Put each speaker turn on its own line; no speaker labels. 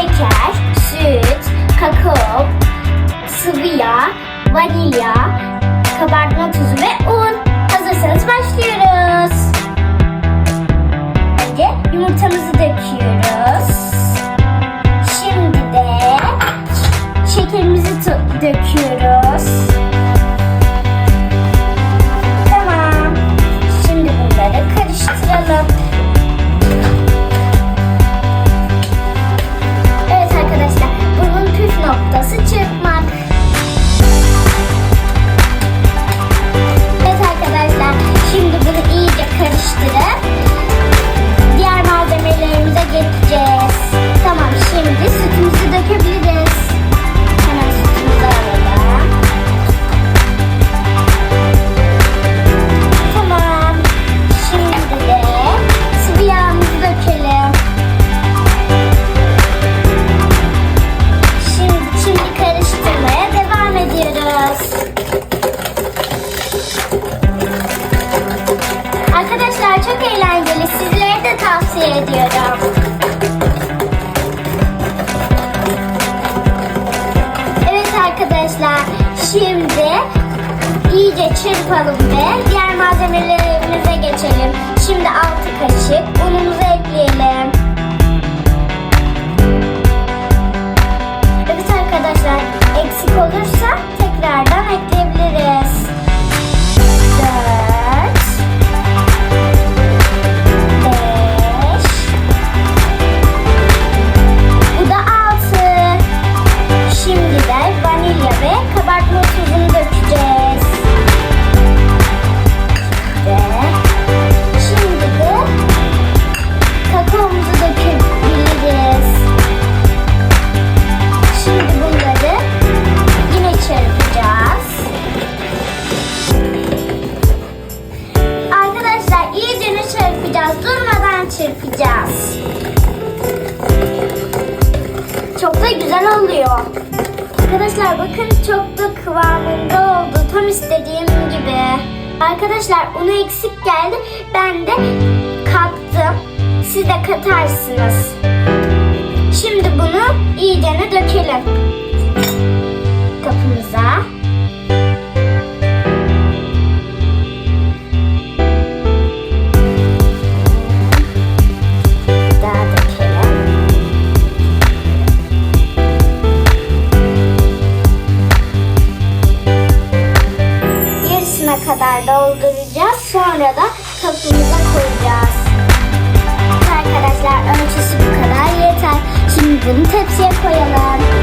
şeker, süt, kakao, sıvı yağ, vanilya, kabartma tuzu ve un. Hazırsanız başlıyoruz. Önce yumurtamızı döküyoruz. Şimdi de şekerimizi döküyoruz. İyice çırpalım ve diğer malzemelerimize geçelim. Şimdi 6 kaşık unumuzu ekleyelim. Çırpacağız. Çok da güzel oluyor. Arkadaşlar bakın çok da kıvamında oldu. Tam istediğim gibi. Arkadaşlar unu eksik geldi. Ben de kattım. Siz de katarsınız. Şimdi bunu iyicene dökelim. Dolduracağız. Sonra da kapımıza koyacağız. Arkadaşlar ölçüsü bu kadar yeter. Şimdi bunu tepsiye koyalım.